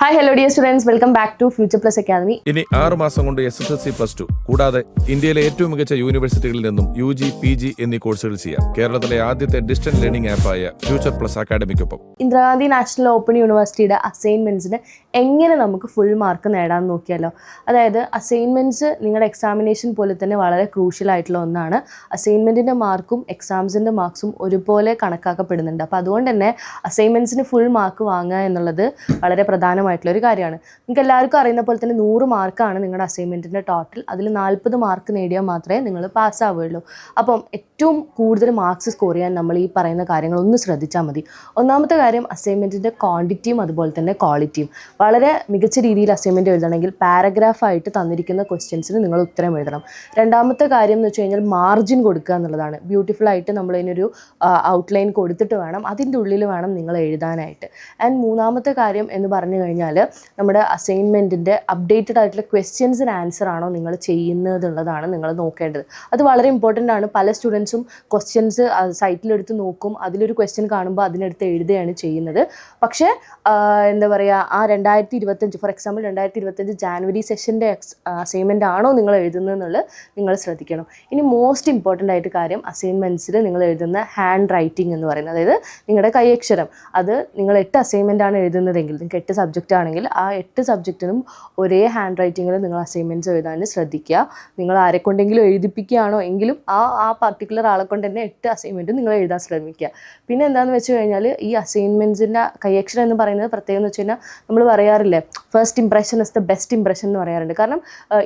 Hi hello dear students welcome back to future plus academy ഇനി ആറ് മാസം കൊണ്ട് S S L C plus two കൂടാതെ ഇന്ത്യയിലെ ഏറ്റവും മികച്ച യൂണിവേഴ്സിറ്റികളിൽ നിന്നും യു ജി പി ജി എന്നീ കോഴ്സുകൾ ചെയ്യാം. കേരളത്തിലെ ആദ്യത്തെ ഡിസ്റ്റന്റ് ലേണിംഗ് ആപ്പായ ഫ്യൂച്ചർ പ്ലസ് അക്കാദമിക്കൊപ്പം ഇന്ദിരാഗാന്ധി നാഷണൽ ഓപ്പൺ യൂണിവേഴ്സിറ്റിയുടെ അസൈൻമെന്റ്സിന് എങ്ങനെ നമുക്ക് ഫുൾ മാർക്ക് നേടാമെന്ന് നോക്കിയാലോ? അതായത് അസൈൻമെന്റ്സ് നിങ്ങളുടെ എക്സാമിനേഷൻ പോലെ തന്നെ വളരെ ക്രൂഷ്യൽ ആയിട്ടുള്ള ഒന്നാണ്. അസൈൻമെന്റിന്റെ മാർക്കും എക്സാംസിന്റെ മാർക്സും ഒരുപോലെ കണക്കാക്കപ്പെടുന്നുണ്ട്. അപ്പോൾ അതുകൊണ്ട് തന്നെ അസൈൻമെന്റ്സിന് ഫുൾ മാർക്ക് വാങ്ങുക എന്നുള്ളത് വളരെ പ്രധാനമായിട്ടുള്ള ഒരു കാര്യമാണ്. നിങ്ങൾക്ക് എല്ലാവർക്കും അറിയുന്ന പോലെ തന്നെ നൂറ് മാർക്കാണ് നിങ്ങളുടെ അസൈൻമെന്റിന്റെ ടോട്ടൽ അതിൽ നാൽപ്പത് മാർക്ക് നേടിയാൽ മാത്രമേ നിങ്ങൾ പാസ്സാവുകയുള്ളൂ അപ്പം ഏറ്റവും കൂടുതൽ മാർക്സ് സ്കോർ ചെയ്യാൻ നമ്മൾ ഈ പറയുന്ന കാര്യങ്ങൾ ഒന്ന് ശ്രദ്ധിച്ചാൽ മതി. ഒന്നാമത്തെ കാര്യം അസൈൻമെന്റിന്റെ ക്വാണ്ടിറ്റിയും അതുപോലെ തന്നെ ക്വാളിറ്റിയും വളരെ മികച്ച രീതിയിൽ അസൈൻമെന്റ് എഴുതണമെങ്കിൽ പാരഗ്രാഫായിട്ട് തന്നിരിക്കുന്ന ക്വസ്റ്റ്യൻസിന് നിങ്ങൾ ഉത്തരം എഴുതണം. രണ്ടാമത്തെ കാര്യം എന്ന് വെച്ച് കഴിഞ്ഞാൽ മാർജിൻ കൊടുക്കുക എന്നുള്ളതാണ്. ബ്യൂട്ടിഫുൾ ആയിട്ട് നമ്മൾ അതിനൊരു ഔട്ട്ലൈൻ കൊടുത്തിട്ട് വേണം. അതിന്റെ ഉള്ളിൽ വേണം നിങ്ങൾ എഴുതാനായിട്ട്. ആൻഡ് മൂന്നാമത്തെ കാര്യം എന്ന് പറഞ്ഞു കഴിഞ്ഞാൽ നമ്മുടെ അസൈൻമെന്റിന്റെ അപ്ഡേറ്റഡ് ആയിട്ടുള്ള ക്വസ്റ്റ്യൻസിന് ആൻസർ ആണോ നിങ്ങൾ ചെയ്യുന്നത് എന്നുള്ളതാണ് നിങ്ങൾ നോക്കേണ്ടത്. അത് വളരെ ഇമ്പോർട്ടന്റ് ആണ്. പല സ്റ്റുഡൻസും ക്വസ്റ്റ്യൻസ് സൈറ്റിലെടുത്ത് നോക്കും. അതിലൊരു ക്വസ്റ്റ്യൻ കാണുമ്പോൾ അതിനെടുത്ത് എഴുതുകയാണ് ചെയ്യുന്നത്. പക്ഷേ എന്താ പറയുക ആ രണ്ടായിരത്തി ഇരുപത്തഞ്ച് ഫോർ എക്സാമ്പിൾ രണ്ടായിരത്തി ഇരുപത്തഞ്ച് ജാനുവരി സെഷന്റെ അസൈൻമെന്റ് ആണോ നിങ്ങൾ എഴുതുന്നത് എന്നുള്ളത് നിങ്ങൾ ശ്രദ്ധിക്കണം. ഇനി മോസ്റ്റ് ഇമ്പോർട്ടന്റ് ആയിട്ട് കാര്യം അസൈൻമെന്റ്സിൽ നിങ്ങൾ എഴുതുന്ന ഹാൻഡ് റൈറ്റിംഗ് എന്ന് പറയുന്നത്. അതായത് നിങ്ങളുടെ കൈയക്ഷരം അത് നിങ്ങൾ എട്ട് അസൈൻമെന്റ് ആണ് എഴുതുന്നതെങ്കിൽ നിങ്ങൾക്ക് എട്ട് സബ്ജക്റ്റ് ആണെങ്കിൽ ആ എട്ട് സബ്ജക്റ്റിനും ഒരേ ഹാൻഡ് റൈറ്റിങ്ങിൽ നിങ്ങൾ അസൈൻമെന്റ്സ് എഴുതാൻ ശ്രദ്ധിക്കുക. നിങ്ങൾ ആരെ കൊണ്ടെങ്കിലും എഴുതിപ്പിക്കുകയാണോ എങ്കിലും ആ ആ പർട്ടിക്കുലർ ആളെ കൊണ്ട് തന്നെ എട്ട് അസൈൻമെന്റും നിങ്ങൾ എഴുതാൻ ശ്രമിക്കുക. പിന്നെ എന്താണെന്ന് വെച്ച് കഴിഞ്ഞാൽ ഈ അസൈൻമെന്റ്സിന്റെ കയ്യക്ഷരം എന്ന് പറയുന്നത് പ്രത്യേകം എന്ന് വെച്ച് കഴിഞ്ഞാൽ നമ്മൾ പറയാറില്ലേ first impression is the best impression എന്ന് പറയാറുണ്ട്. കാരണം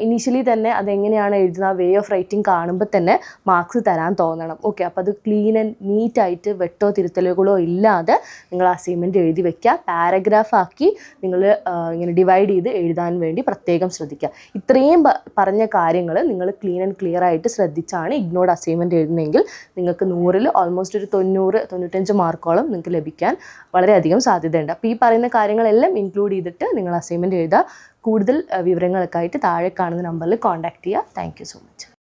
ഇനീഷ്യലി തന്നെ അതെങ്ങനെയാണ് എഴുതുന്ന വേ ഓഫ് റൈറ്റിംഗ് കാണുമ്പോൾ തന്നെ മാർക്സ് തരാൻ തോന്നണം. ഓക്കെ അപ്പോൾ അത് ക്ലീൻ ആൻഡ് നീറ്റായിട്ട് വെട്ടോ തിരുത്തലുകളോ ഇല്ലാതെ നിങ്ങൾ അസൈൻമെന്റ് എഴുതി വെക്കുക. പാരഗ്രാഫ് ആക്കി നിങ്ങൾ ഇങ്ങനെ ഡിവൈഡ് ചെയ്ത് എഴുതാൻ വേണ്ടി പ്രത്യേകം ശ്രദ്ധിക്കുക. ഇത്രയും പറഞ്ഞ കാര്യങ്ങൾ നിങ്ങൾ ക്ലീൻ ആൻഡ് ക്ലിയർ ആയിട്ട് ശ്രദ്ധിച്ചാണ് ഇഗ്നോർഡ് അസൈൻമെന്റ് എഴുതുന്നതെങ്കിൽ നിങ്ങൾക്ക് നൂറിൽ ഓൾമോസ്റ്റ് ഒരു തൊണ്ണൂറ് തൊണ്ണൂറ്റഞ്ച് മാർക്കോളം നിങ്ങൾക്ക് ലഭിക്കാൻ വളരെയധികം സാധ്യതയുണ്ട്. അപ്പോൾ ഈ പറയുന്ന കാര്യങ്ങളെല്ലാം ഇൻക്ലൂഡ് ചെയ്തിട്ട് നിങ്ങൾ അസൈൻമെന്റ് എഴുതുക. കൂടുതൽ വിവരങ്ങൾക്കായിട്ട് താഴെ കാണുന്ന നമ്പറിൽ കോൺടാക്റ്റ് ചെയ്യുക. Thank so much